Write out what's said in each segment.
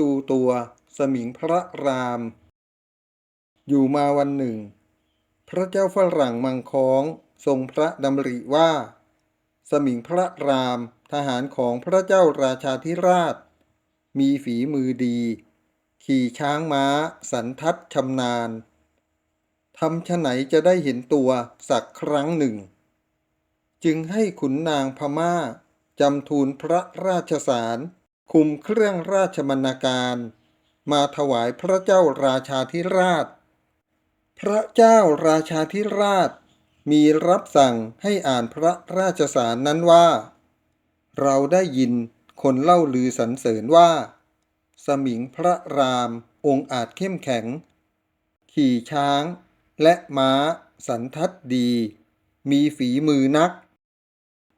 ดูตัวสมิงพระราม อยู่มาวันหนึ่ง พระเจ้าฝรั่งมังคองทรงพระดำริว่า สมิงพระรามทหารของพระเจ้าราชาธิราช มีฝีมือดี ขี่ช้างม้า สันทัดชำนาญทำฉะไหนจะได้เห็นตัวสักครั้งหนึ่ง จึงให้ขุนนางพม่าจำทูลพระราชสาร คุมเครื่องราชบรรณาการ มาถวายพระเจ้าราชาธิราช พระเจ้าราชาธิราช มีรับสั่งให้อ่านพระราชสารนั้นว่า เราได้ยินคนเล่าลือสรรเสริญว่า สมิงพระรามองค์อาจเข้มแข็ง ขี่ช้าง และม้าสันทัดดี มีฝีมือนัก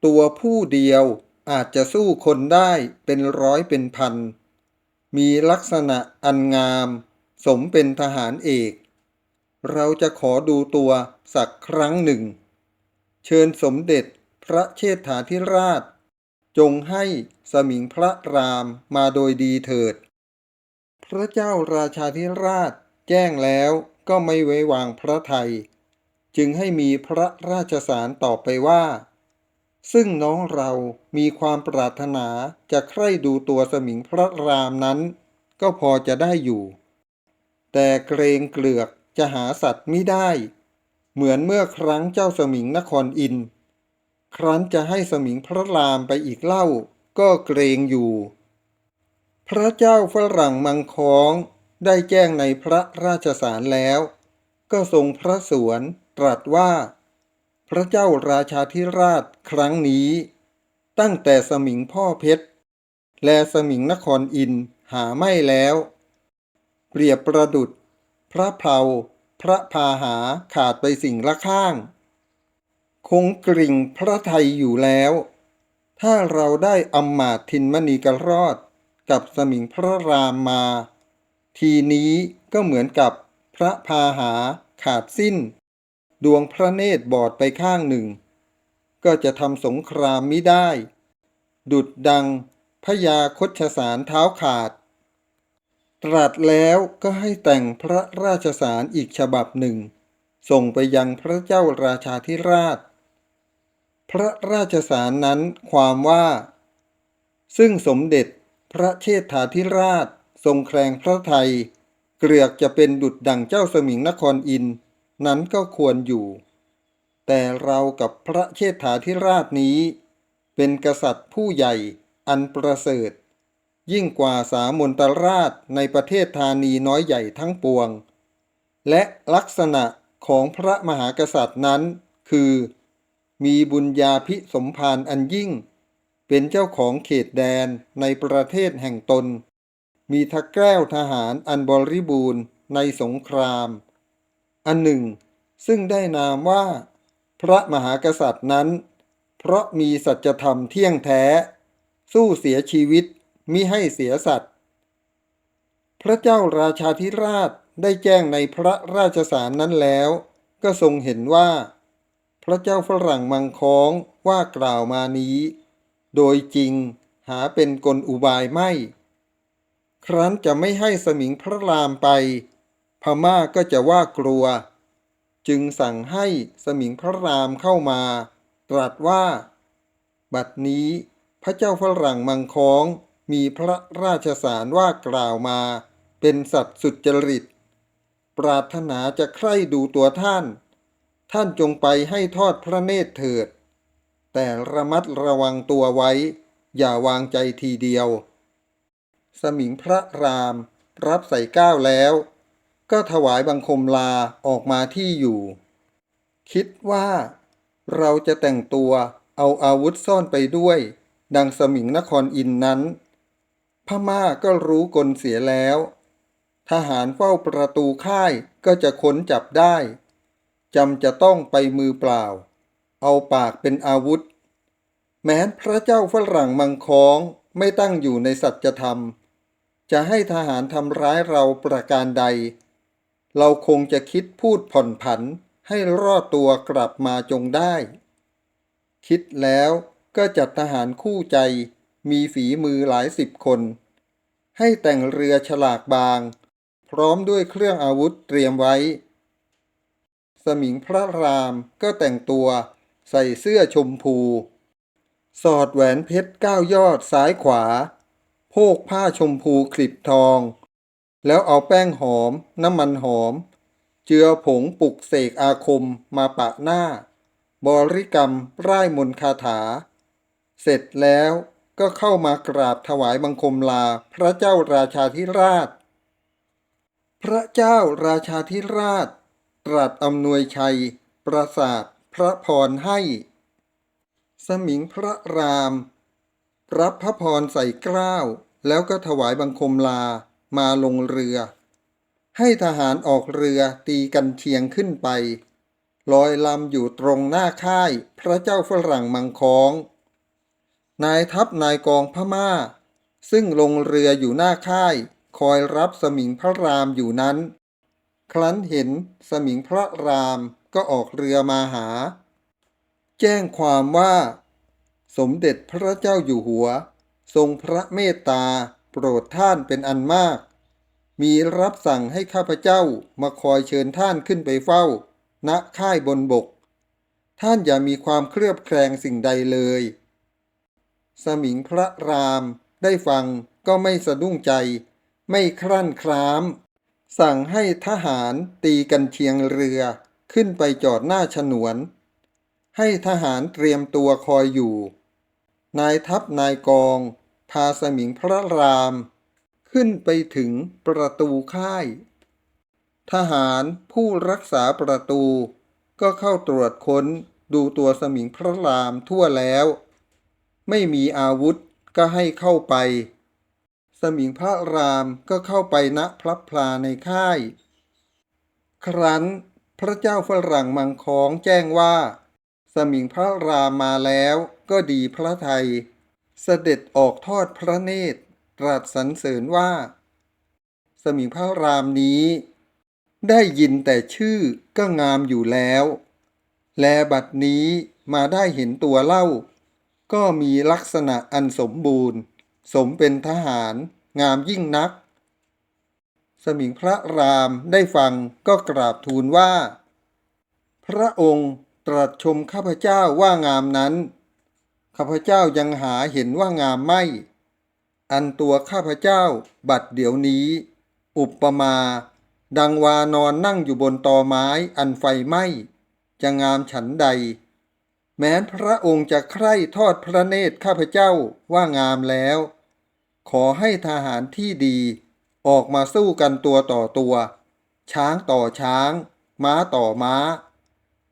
ตัวผู้เดียว อาจจะสู้คนได้เป็นร้อยเป็นพัน มีลักษณะอันงาม สมเป็นทหารเอก เราจะขอดูตัวสักครั้งหนึ่ง เชิญสมเด็จพระเชษฐาธิราช จงให้สมิงพระรามมาโดยดีเถิด พระเจ้าราชาธิราชแจ้งแล้วก็ไม่ไว้วางพระทัยจึงให้มีพระราชสารต่อไปว่า ซึ่งน้องเรามีความปรารถนาจะใคร่ดูตัวสมิงพระรามนั้น ก็พอจะได้อยู่ แต่เกรงเกลือกจะหาสัตว์ไม่ได้ เหมือนเมื่อครั้งเจ้าสมิงนครอิน ครั้นจะให้สมิงพระรามไปอีกเล่า ก็เกรงอยู่ พระเจ้าฝรั่งมังคองได้แจ้งในพระราชสารแล้ว ก็ทรงพระสวนตรัสว่า พระเจ้าราชาธิราชครั้งนี้ ตั้งแต่สมิงพ่อเพชร และสมิงนครอินหาไม่แล้ว เปรียบประดุด พระเพลาพระพาหาขาดไปสิ่งละข้าง คงกริ่งพระไทยอยู่แล้ว ถ้าเราได้อำมาตทินมณีกรอดกับสมิงพระรามมา ทีนี้ก็เหมือนกับพระพาหาขาดสิ้น ดวงพระเนตรบอดไปข้างหนึ่ง ก็จะทำสงครามมิได้ ดุดดังพญาคชสารเท้าขาด ตรัสแล้วก็ให้แต่งพระราชสารอีกฉบับหนึ่ง ส่งไปยังพระเจ้าราชาธิราช พระราชสารนั้นความว่า ซึ่งสมเด็จพระเชษฐาธิราช ทรงแคลงพระไทย เกลือกจะเป็นดุจดั่งเจ้าสมิงนครอินทร์ นั้นก็ควรอยู่ แต่เรากับพระเชษฐาธิราชนี้ เป็นกษัตริย์ผู้ใหญ่อันประเสริฐ ยิ่งกว่าสามนตราชในประเทศธานีน้อยใหญ่ทั้งปวง และลักษณะของพระมหากษัตริย์นั้น คือ มีบุญญาภิสมภารอันยิ่ง เป็นเจ้าของเขตแดนในประเทศแห่งตน มีทักแก้วทหารอันบริบูรณ์ในสงคราม อันหนึ่ง ซึ่งได้นามว่า พระมหากษัตริย์นั้น เพราะมีสัจธรรมเที่ยงแท้ สู้เสียชีวิตมิให้เสียสัตว์ พระเจ้าราชาธิราชได้แจ้งในพระราชสารนั้นแล้ว ก็ทรงเห็นว่า พระเจ้าฝรั่งมังค้องว่ากล่าวมานี้ โดยจริงหาเป็นกลอุบายไม่ ครั้นจะไม่ให้สมิงพระรามไป พม่าก็จะว่ากลัว จึงสั่งให้สมิงพระรามเข้ามา ตรัสว่า บัดนี้พระเจ้าฝรั่งมังคองมีพระราชสารว่ากล่าวมา เป็นสัตว์สุจริต ปรารถนาจะใคร่ดูตัวท่าน ท่านจงไปให้ทอดพระเนตรเถิด แต่ระมัดระวังตัวไว้ อย่าวางใจทีเดียว สมิงพระรามรับใส่ก้าวแล้ว ก็ถวายบังคมลาออกมาที่อยู่ คิดว่า เราจะแต่งตัวเอาอาวุธซ่อนไปด้วย ดังสมิงนครอินนั้น พม่าก็รู้กลเสียแล้ว ทหารเฝ้าประตูค่ายก็จะค้นจับได้จำจะต้องไปมือเปล่า เอาปากเป็นอาวุธ แม้พระเจ้าฝรั่งมังค้องไม่ตั้งอยู่ในสัจธรรม จะให้ทหารทำร้ายเราประการใด เราคงจะคิดพูดผ่อนผันให้รอดตัวกลับมาจงได้ คิดแล้วก็จัดทหารคู่ใจมีฝีมือหลายสิบคน ให้แต่งเรือฉลากบาง พร้อมด้วยเครื่องอาวุธเตรียมไว้ สมิงพระรามก็แต่งตัวใส่เสื้อชมพู สอดแหวนเพชรเก้ายอดซ้ายขวา โพกผ้าชมพูคลิบทอง แล้วเอาแป้งหอม น้ำมันหอม เจือผงปลุกเสกอาคมมาปะหน้า บริกรรมร่ายมนคาถา เสร็จแล้วก็เข้ามากราบถวายบังคมลาพระเจ้าราชาธิราช พระเจ้าราชาธิราช ตรัสอำนวยชัย ประสาทพระพรให้ สมิงพระราม รับพระพรใส่เกล้าว แล้วก็ถวายบังคมลา มาลงเรือ ให้ทหารออกเรือตีกันเชียงขึ้นไป ลอยลำอยู่ตรงหน้าค่ายพระเจ้าฝรั่งมังคอง นายทัพนายกองพม่า ซึ่งลงเรืออยู่หน้าค่าย คอยรับสมิงพระรามอยู่นั้น ครั้นเห็นสมิงพระรามก็ออกเรือมาหา แจ้งความว่า สมเด็จพระเจ้าอยู่หัว ทรงพระเมตตา ปรดท่านเป็นอันมาก มีรับสั่งให้ข้าพเจ้ามาคอยเชิญท่านขึ้นไปเฝ้า ณค่ายบนบก ท่านอย่ามีความเครือบแคลงสิ่งใดเลย สมิงพระรามได้ฟังก็ไม่สะดุ้งใจ ไม่ครั่นคราม สั่งให้ทหารตีกันเชียงเรือขึ้นไปจอดหน้าฉนวน ให้ทหารเตรียมตัวคอยอยู่ นายทัพนายกอง พาสมิงพระราม ขึ้นไปถึงประตูค่าย ทหารผู้รักษาประตู ก็เข้าตรวจค้นดูตัวสมิงพระรามทั่วแล้ว ไม่มีอาวุธก็ให้เข้าไป สมิงพระรามก็เข้าไปณพลับพลาในค่าย ครั้นพระเจ้าฝรั่งมังคองแจ้งว่า สมิงพระรามมาแล้วก็ดีพระไทย เสด็จออกทอดพระเนตรตรัสสรรเสริญว่า สมิงพระรามนี้ ได้ยินแต่ชื่อก็งามอยู่แล้ว แลบัดนี้มาได้เห็นตัวเล่า ก็มีลักษณะอันสมบูรณ์ สมเป็นทหารงามยิ่งนัก สมิงพระรามได้ฟังก็กราบทูลว่า พระองค์ตรัสชมข้าพเจ้าว่างามนั้น ข้าพเจ้ายังหาเห็นว่างามไม่ อันตัวข้าพเจ้าบัดเดี๋ยวนี้ อุปมา ดังวานอนนั่งอยู่บนตอไม้อันไฟไหม้จะงามฉันใด แม้นพระองค์จะใคร่ทอดพระเนตรข้าพเจ้าว่างามแล้ว ขอให้ทหารที่ดี ออกมาสู้กันตัวต่อตัว ช้างต่อช้าง ม้าต่อม้า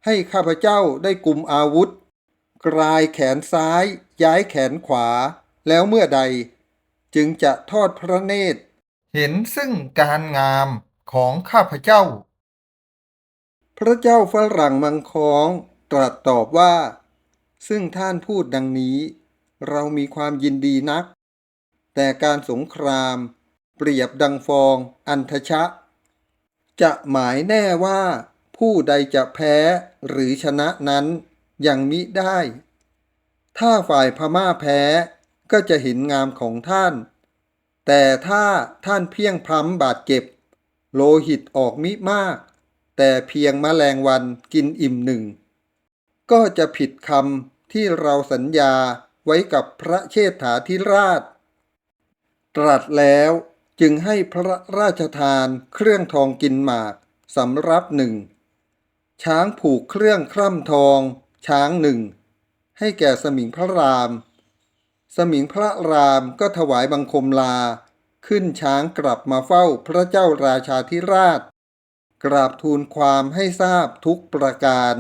ให้ข้าพเจ้าได้กลุ่มอาวุธ กลายแขนซ้าย ย้ายแขนขวา แล้วเมื่อใด จึงจะทอดพระเนตร เห็นซึ่งการงามของข้าพเจ้า พระเจ้าฝรั่งมังคองตรัสตอบว่า ซึ่งท่านพูดดังนี้ เรามีความยินดีนัก แต่การสงคราม เปรียบดังฟอง อันทชะ จะหมายแน่ว่าผู้ใดจะแพ้หรือชนะนั้น อยังมิได้ ถ้าฝ่ายพม่าแพ้ก็จะเห็นงามของท่าน แต่ถ้าท่านเพียงพล้ำบาดเจ็บ โลหิตออกมิมาก แต่เพียงมแมลงวันกินอิ่มหนึ่ง ก็จะผิดคำที่เราสัญญาไว้กับพระเชษฐาธิราช ตรัสแล้วจึงให้พระราชทานเครื่องทองกินหมากสำรับหนึ่ง ช้างผูกเครื่องคร่ำทอง ช้างหนึ่งให้แก่สมิงพระราม สมิงพระรามก็ถวายบังคมลา ขึ้นช้างกลับมาเฝ้าพระเจ้าราชาธิราช กราบทูลความให้ทราบทุกประการ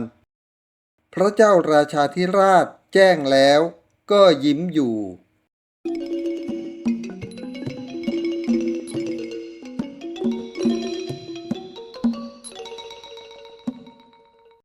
พระเจ้าราชาธิราชแจ้งแล้วก็ยิ้มอยู่